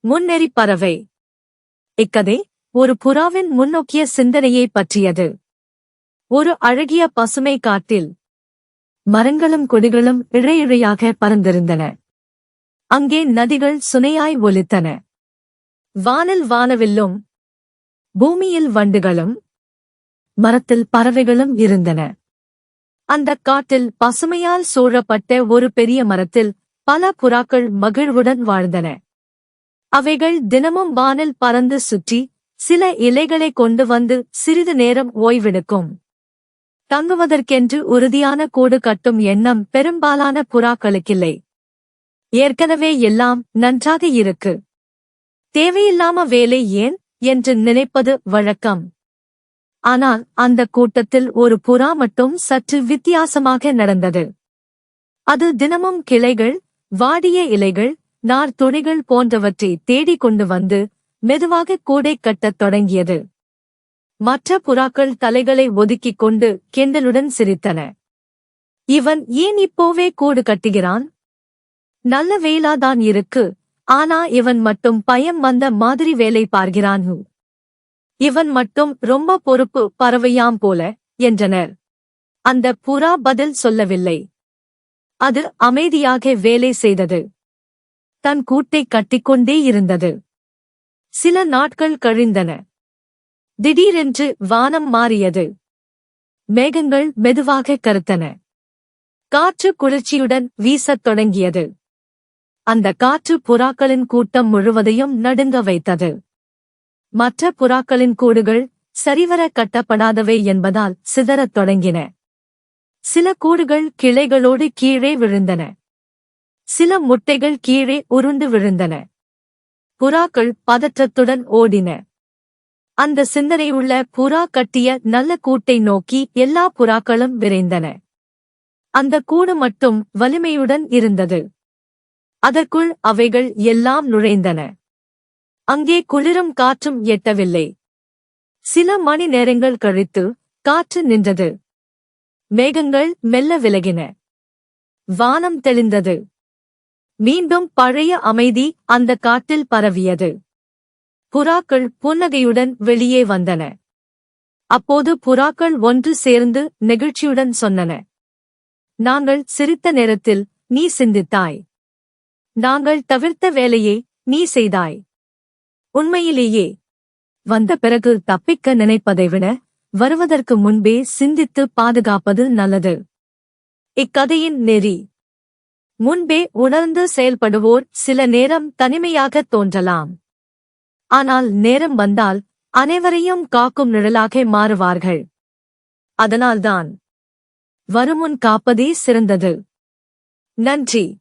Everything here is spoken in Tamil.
முன்னெறி பறவை. இக்கதை ஒரு புறாவின் முன்னோக்கிய சிந்தனையை பற்றியது. ஒரு அழகிய பசுமை காட்டில் மரங்களும் கொடிகளும் இழையிழையாக பறந்திருந்தன. அங்கே நதிகள் சுனையாய் ஒலித்தன. வானில் வானவில்லும் பூமியில் வண்டுகளும் மரத்தில் பறவைகளும் இருந்தன. அந்தக் காட்டில் பசுமையால் சூழப்பட்ட ஒரு பெரிய மரத்தில் பல புறாக்கள் மகிழ்வுடன் வாழ்ந்தன. அவைகள் தினமும் வானில் பறந்து சுற்றி சில இலைகளை கொண்டு வந்து சிறிது நேரம் ஓய்வெடுக்கும். தங்குவதற்கென்று உறுதியான கூடு கட்டும் எண்ணம் பெரும்பாலான புறாக்களுக்கில்லை. ஏற்கனவே எல்லாம் நன்றாக இருக்கு. தேவையில்லாம வேலை ஏன்? என்று நினைப்பது வழக்கம். ஆனால் அந்த கூட்டத்தில் ஒரு புறா மட்டும் சற்று வித்தியாசமாக நடந்தது. அது தினமும் கிளைகள் வாடிய இலைகள் நார் துணிகள் போன்றவற்றை தேடிக் கொண்டு வந்து மெதுவாக கூடை கட்டத் தொடங்கியது. மற்ற புறாக்கள் தலைகளை ஒதுக்கிக் கொண்டு கிண்டலுடன் சிரித்தன. இவன் ஏன் இப்போவே கூடு கட்டுகிறான்? நல்ல வேலாதான் இருக்கு. ஆனா இவன் மட்டும் பயம் வந்த மாதிரி வேலை பார்க்கிறான் இவன் மட்டும் ரொம்ப பொறுப்பு பறவையாம் போல என்றனர். அந்த புறா பதில் சொல்லவில்லை. அது அமைதியாக வேலை செய்தது. தன் கூட்டை கட்டிக்கொண்டே இருந்தது. சில நாட்கள் கழிந்தன. திடீரென்று வானம் மாறியது. மேகங்கள் மெதுவாக கருத்தன. காற்று குளிர்ச்சியுடன் வீசத் தொடங்கியது. அந்த காற்று புறாக்களின் கூட்டம் முழுவதையும் நடுங்க வைத்தது. மற்ற புறாக்களின் கூடுகள் சரிவர கட்டப்படாதவை என்பதால் சிதறத் தொடங்கின. சில கூடுகள் கிளைகளோடு கீழே விழுந்தன. சில முட்டைகள் கீழே உருண்டு விழுந்தன. புறாக்கள் பதற்றத்துடன் ஓடின. அந்த சிந்தனையுள்ள புறா கட்டிய நல்ல கூட்டை நோக்கி எல்லா புறாக்களும் விரைந்தன. அந்த கூடு மட்டும் வலிமையுடன் இருந்தது. அதற்குள் அவைகள் எல்லாம் நுழைந்தன. அங்கே குளிரும் காற்றும் எட்டவில்லை. சில மணி நேரங்கள் கழித்து காற்று நின்றது. மேகங்கள் மெல்ல விலகின. வானம் தெளிந்தது. மீண்டும் பழைய அமைதி அந்த காட்டில் பரவியது. புறாக்கள் புன்னகையுடன் வெளியே வந்தன. அப்போது புறாக்கள் ஒன்று சேர்ந்து நெகிழ்ச்சியுடன் சொன்னன. நாங்கள் சிரித்த நேரத்தில் நீ சிந்தித்தாய். நாங்கள் தவிர்த்த வேலையை நீ செய்தாய். உண்மையிலேயே வந்த பிறகு தப்பிக்க நினைப்பதை விட வருவதற்கு முன்பே சிந்தித்து பாதுகாப்பது நல்லது. இக்கதையின் நெறி. முன்பே உணர்ந்து செயல்படுவோர் சில நேரம் தனிமையாகத் தோன்றலாம். ஆனால் நேரம் வந்தால் அனைவரையும் காக்கும் நிழலாக மாறுவார்கள். அதனால்தான் வருமுன் காப்பதே சிறந்தது. நன்றி.